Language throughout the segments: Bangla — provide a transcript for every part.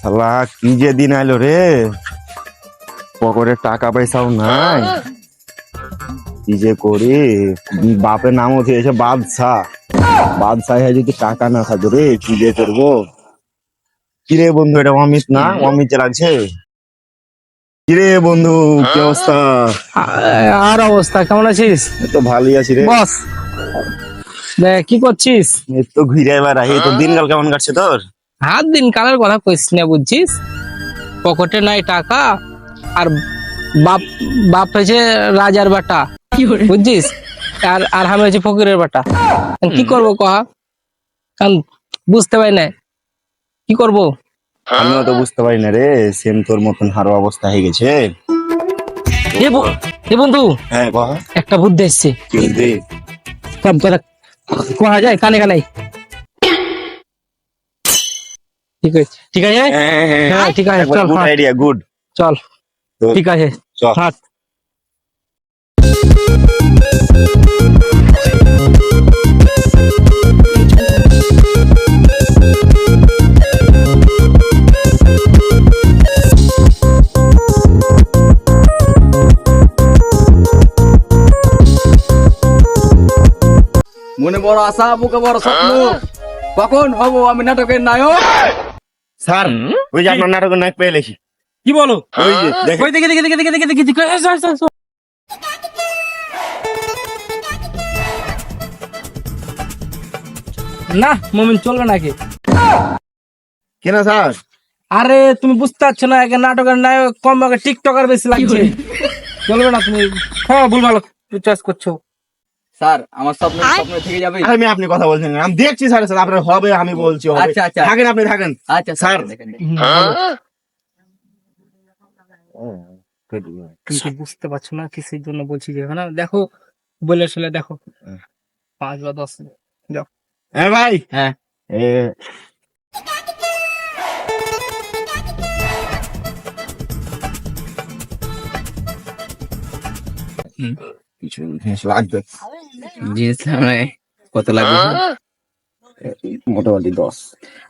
শালা কি যে দিন আইলো রে? পকেটে টাকা পয়সাও নাই। কি যে করি? বাপের নাম উঠেছে বাদশাহ। বাদশাহ যদি টাকা না থাকতো রে কি যে করব? কিরে বন্ধু এটা অমিত না? অমিত লাগছে? কিরে বন্ধু কি অবস্থা? আর অবস্থা কেমন আছিস? তো ভালোই আছি রে। বস কি করছিস? এই তো ঘুরে এবার আহি তোর দিনকাল কেমন কাটছে তোর? হাত দিন কালের কথা কইস না বুঝছিস? পকেটে নাই টাকা আর বাপ বাপ হয়েছে রাজার বাটা। বুঝছিস? আর আর আমি হয়েছে ফকিরের বাটা। কি করব কহা কারণ বুঝতে পারি না কি করব? আমিও তো বুঝতে পারি না রে। সেম তোর মতন হারো অবস্থা হয়ে গেছে। এ বন্ধু হ্যাঁ কহ একটা বুদ্ধি এসছে। কি বলতে কাম কোয়া যায়? কানে কানে। ঠিক আছে। ঠিক আছে? হ্যাঁ ঠিক আছে চল গুড হাঁট, আইডিয়া গুড চল। তো ঠিক আছে চল। হাট। মনে বড় আশা বুকে বড় স্বপ্ন। কখন হব আমি নাটকের নায়ক? স্যার ওই যে আপনার নাটকের নায়ক পেয়ে লেখি কি বলো? ওই দেখে দেখে দেখে দেখে দেখে দেখে। না মমিন চলবে নাকি? কেনা স্যার? আরে তুমি বুঝতে পারছ না একে নাটকের নায়ক কম টিকটকার বেশি লাগছে। চলবে না তুমি। হ্যাঁ ভুল ভালো চয়েস করছ। স্যার আমার স্বপ্ন স্বপ্ন থেকে যাবে। আরে আমি আপনি কথা বলছেন আমি দেখছি স্যার স্যার আপনার হবে আমি বলছি হবে। আচ্ছা, আচ্ছা। থাকেন আপনি থাকেন। আচ্ছা স্যার। স্যার। দেখেন তুমি কি বুঝতে পারছ না কিসের জন্য বলছি যে না দেখো বলে আসলে দেখো। হ্যাঁ। পাঁচ বা দশ যাও। হ্যাঁ ভাই। হ্যাঁ। এ। কিছু লাগবে। জিনিস মানে কত লাগবে? মোটামুটি দশ।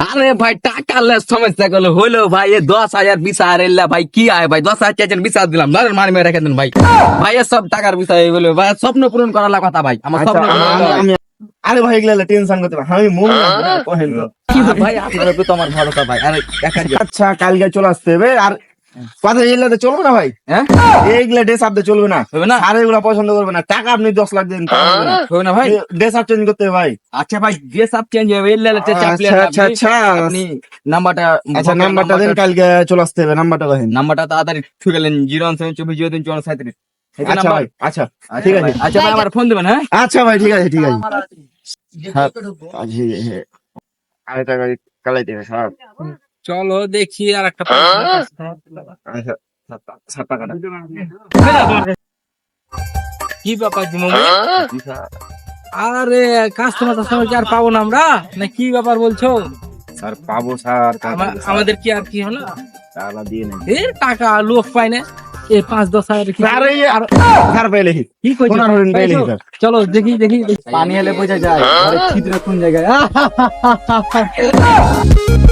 আরে ভাই টাকা লেস সমস্যা গেল। হলো ভাই এ দশ হাজার বিশ হাজার এলা ভাই কি আয় ভাই? দশ হাজার চাইছেন বিশ হাজার দিলাম। ধরেন রেখে দেন ভাই। ভাই সব টাকার বিষয় এগুলো ভাই স্বপ্ন পূরণ করার কথা ভাই। আমার আচ্ছা, স্বপ্ন আরে ভাই এগুলা টেনশন করতে আমি মন। ভাই আপনার উপর তো আমার ভরসা ভাই। আরে দেখা আচ্ছা কালকে চলে আসতে হবে। আর কথা এগুলাতে চলবে না ভাই হ্যাঁ? এইগুলা ড্রেস আপনি চলবে না। হবে না? আর এগুলা পছন্দ করবে না। টাকা আপনি দশ লাখ দিন হবে না। ভাই? ড্রেস আপ চেঞ্জ করতে হবে ভাই। আচ্ছা ভাই যে সব চেঞ্জ হবে এলে আচ্ছা আচ্ছা আচ্ছা। আপনি নাম্বারটা আচ্ছা নাম্বারটা দেন কালকে চলে আসতে হবে নাম্বারটা নাম্বারটা তাড়াতাড়ি ছুটে গেলেন জিরো ওয়ান সেভেন চব্বিশ জিরো তিন চুয়ান্ন সাঁত্রিশ আচ্ছা ভাই আচ্ছা ঠিক আছে। আচ্ছা ভাই আমার ফোন দেবেন হ্যাঁ? আচ্ছা ভাই ঠিক আছে ঠিক আছে। হ্যাঁ, আরে টাকা কালাই দেবে স্যার চলো দেখি আর একটা আচ্ছা সাত টাকাটা কি ব্যাপার আরে কাস্টমার টাস্টমার কি আর পাবো না আমরা? না কি ব্যাপার বলছো? স্যার পাবো স্যার আমাদের কি আর কি হলো টাকা দিয়ে নেই। এ টাকা লোক পাই না। এ পাঁচ দশ হাজার কি এই আর স্যার পেয়ে লেখি কি কইছো? হরিণ পেয়ে পাইছো? স্যার। চলো দেখি দেখি। পানি হলে বোঝা যায়। ঘরে ছিদ্র কোন জায়গায়?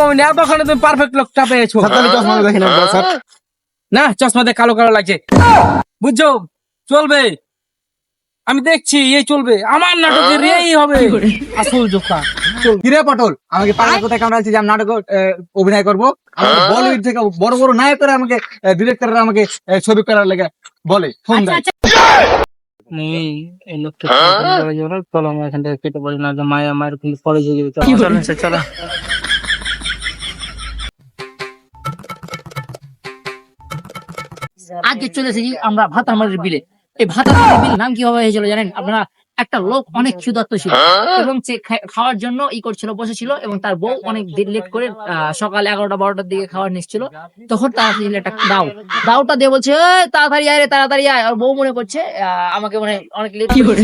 মমিন তুমি পারফেক্ট লোকটা পেয়েছ। স্যার চশমা দেখেন একবার না চশমা দিয়ে কালো কালো লাগছে। বুঝছ? চলবে। আমি দেখছি এই চলবে। আমার নাটকের এই হবে। আসল জোকা কিরে পটল আমাকে পাড়ার কোথায় কেমন আছে যে আমি নাটক অভিনয় করব। বলিউড থেকে বড় বড় নায়করা আমাকে ডিরেক্টররা আমাকে ছবি করার লেগে বলে। ফোন দেয়। এই লোকটা চলে যাব না। চলো আমরা এখান থেকে কেটে পড়ি না মায়া মায়ের পরে চলো চলো। নিচে, চলো আজকে চলে। এসেছি আমরা ভাতামারির বিলে। এই ভাতা বিল নাম কীভাবে হয়েছিল জানেন? আপনারা একটা লোক অনেক ক্ষুধার্ত ছিল এবং সে খাওয়ার জন্য ই করছিল বসেছিল এবং তার বউ অনেক লেট করে সকাল এগারোটা বারোটার দিকে খাওয়ার নিচ্ছিল। তখন তার একটা দাও। দাওটা দিয়ে বলছে তাড়াতাড়ি আয় রে তাড়াতাড়ি আয়। আর বউ মনে করছে আহ, আমাকে মনে হয় অনেক লেট করে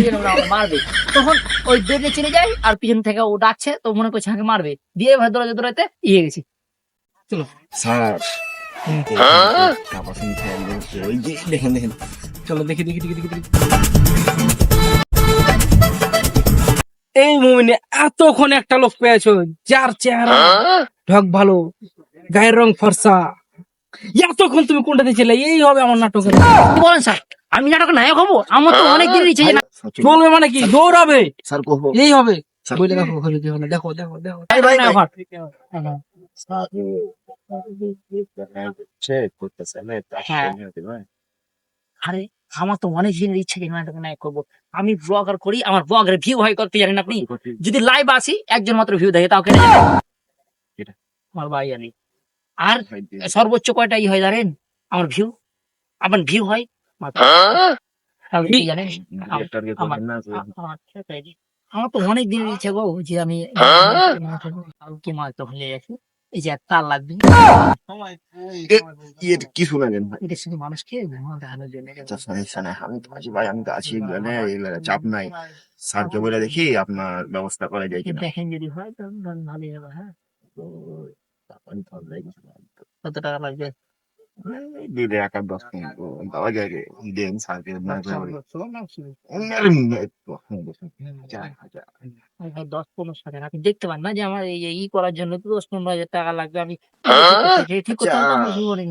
মারবে। তখন ওই দৌড়ে চলে যায় আর পিছন থেকে ও ডাকছে তো মনে করছে আমাকে মারবে। দিয়ে দৌড়াতে দৌড়াতে ইয়ে গেছি। স্যার দেখেন দেখেন। চলো দেখি দেখি দেখি দেখি। এই মুমিনে এতক্ষণ একটা লোক পেয়েছ যার চেহারা ঢক ভালো গায়ের রং ফর্সা। এতক্ষণ তুমি কোনটা দিয়েছিলে এই হবে আমার নাটকের বলেন স্যার আমি নাটক নায়ক হব? আমার তো অনেক দিনের ইচ্ছে না- চলবে মানে কি? দৌড়াবে স্যার কহবো এই হবে। স্যার। বলে দেখো কি হবে না। দেখো দেখো দেখো। ভাই, ভাই। আরে আমার তো অনেক দিনের ইচ্ছে যে নাটক নায়ক করব আমি ব্লগার করি আমার ব্লগের ভিউ হয় করতে জানেন আপনি যদি লাইভ আসি একজন মাত্র ভিউ দেখে তাও কেটে যাবে আমার ভাই জানি আর সর্বোচ্চ কয়টা ই হয় জানেন আমার ভিউ আমার ভিউ হয় আমার তো অনেক দিনের ইচ্ছে গো যে আমি কি মাছ তো হলে গেছে এই যে তার লাগবে। শুনালেন এটা শুধু মানুষকে দেখানোর জন্য আচ্ছা আমি তো আছি ভাই আমি তো আছি এগুলো চাপ নাই। স্যারকে বলে দেখি আপনার ব্যবস্থা করা যায় কিনা। দেখেন যদি হয় তাহলে ভালোই হবে হ্যাঁ। কত টাকা লাগবে? দিলে এক আর দশ দেওয়া যায়। দেন স্যারকে না দশ পনেরো হাজার আপনি দেখতে পান না যে আমার এই ই করার জন্য তো দশ পনেরো হাজার টাকা লাগবে আমি ঠিক করতে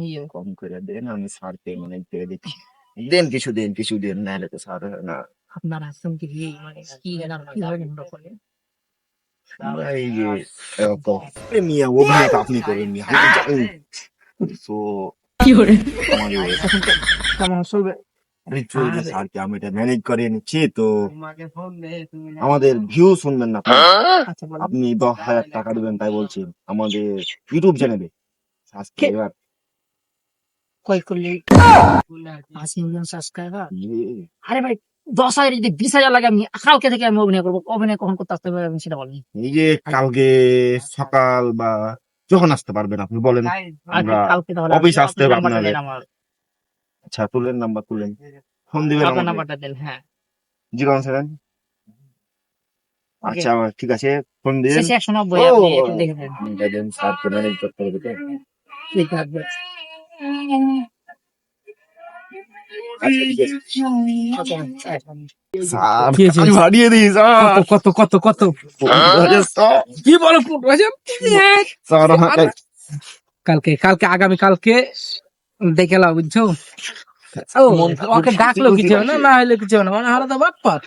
নিয়ে কম করে দেন আমি স্যারকে মানে দিচ্ছি দেন কিছু দিন কিছু দিন নাহলে তো স্যার না আপনার আসছেন কি মানে কি জানার কি হবে না বলে এই যে এরকম এ মিয়া অভিনয় তো আপনি করেন মিয়া কেমন চলবে আরে চলবে স্যারকে আমি এটা ম্যানেজ করে নিচ্ছি তো আমাদের ভিউ শুনবেন না আপনি। বলেন আপনি দশ হাজার টাকা দেবেন তাই বলছি। আমাদের ইউটিউব চ্যানেলে সাবস্ক্রাইবার কয় করলে? আশি মিলিয়ন সাবস্ক্রাইবার আরে ভাই দশ হাজার যদি বিশ হাজার লাগে আমি কালকে থেকে আমি অভিনয় করব। অভিনয় কখন করতে আসতে পারবে আমি সেটা বলেন। এই যে কালকে সকাল বা যখন আসতে পারবেন আপনি বলেন আমরা অফিস আসতে হবে আপনাদের। আচ্ছা তুলেন নাম্বার তুলেন। ফোন দিবেন আপনার নাম্বারটা দেন হ্যাঁ। Zero seven. আচ্ছা ঠিক আছে ফোন দিয়ে শেষে একশো নব্বই দেখে হবে তো। ঠিক আছে। আচ্ছা, ঠিক আছে। আচ্ছা, আচ্ছা। দিই কত কত কত কি বলো আমাকে কালকে কালকে আগামী কালকে দেখে লাও বুঝছ? ওকে ডাকলো কিছু হবে না না হলে কিছু হবে না। মানে হারা তো বাপ্পার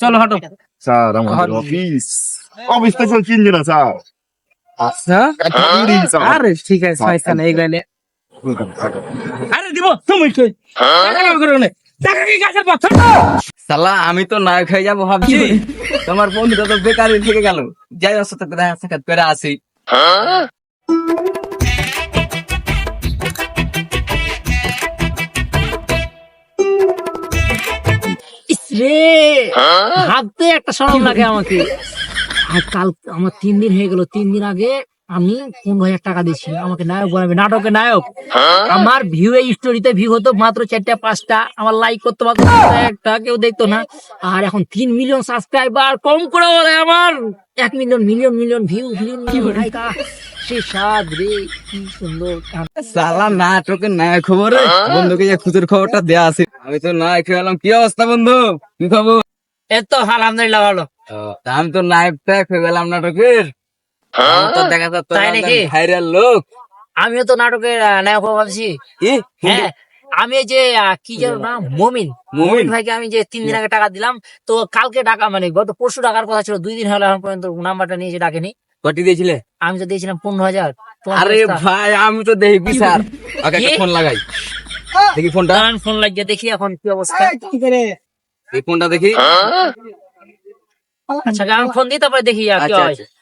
চলো হাঁটো। স্যার আমাদের হ্যাঁ। অফিস অফিস চিনছি না স্যার। হ্যাঁ? স্যার। আরে ঠিক আছে এগুলো। আরে দিব তুমি কই? টাকা লাগবে করে টাকা কি গাছের পাথর সালা আমি তো নায়ক হয়ে যাব ভাবছি। তোমার বন্ধুটা তো বেকারই থেকে গেল। যাই সাথে দেখা সাক্ষাৎ করে আসি। রে! ভাবতে একটা সরম লাগে আমাকে। আর কাল আমার তিন দিন হয়ে গেল তিন দিন আগে আমি পনেরো হাজার টাকা দিচ্ছি আমাকে নায়ক বানাবে। নাটকে নায়ক। আমার ভিউ এই স্টোরিতে ভিউ হতো মাত্র চারটা পাঁচটা। আমার লাইক করতে পারতো একটা কেউ দেখতো না। আর এখন তিন মিলিয়ন সাবস্ক্রাইবার কম করে বলে আমার। এক million million million view million সে স্বাদ রে কি সুন্দর সালা নাটকের নায়ক খবর বন্ধুকে যে খুচুর খবরটা দেয়া আছে। আমি তো নায়ক হয়ে গেলাম। কি অবস্থা বন্ধু? কি খবর? এত আলহামদুলিল্লাহ ভালো। আমি তো নায়ক টায়ক হয়ে গেলাম নাটকের। তো দেখা যাচ্ছে তাই নাকি? ভাইরাল লোক। আমিও তো নাটকের নায়ক ভাবছি। হ্যাঁ আমি যে কি যেন নাম? মমিন। মমিন। ভাইকে আমি যে তিন দিন আগে টাকা দিলাম তো কালকে টাকা মানে গত পরশু টাকার কথা ছিল দুই দিন হলো এখন পর্যন্ত নাম্বারটা নিয়েছে ডাকেনি। কটি দিয়েছিলে? আমি তো দিয়েছিলাম পনেরো হাজার আরে ভাই আমি তো দেখি বিচার ওকে ফোন লাগাই। দেখি ফোনটা। ফোন লাগিয়ে দেখি এখন কি অবস্থা। এই ফোনটা দেখি। আচ্ছা আমি ফোন দিই তারপরে দেখি কি আচ্ছা হয়। আচ্ছা।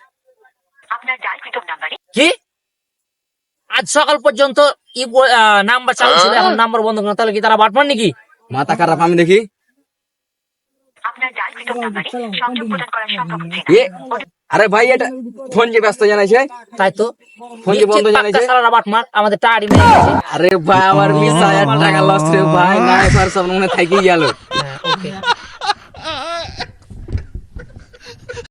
কি? আজ সকাল পর্যন্ত ই নাম্বার চালু ছিল এখন নাম্বার বন্ধ করো তাহলে কি তারা নাকি? মাথা খারাপ আমি দেখি। আরে ভাই এটা ফোন যে ব্যস্ত জানাইছে। তাই তো। ফোন যে বন্ধ জানাইছে। সারা বাটমার আমাদের মেরে আরে ভাই আমার বিশ হাজার টাকা লস রে ভাই না এবার সব মনে থাকি গেল। হ্যাঁ, ওকে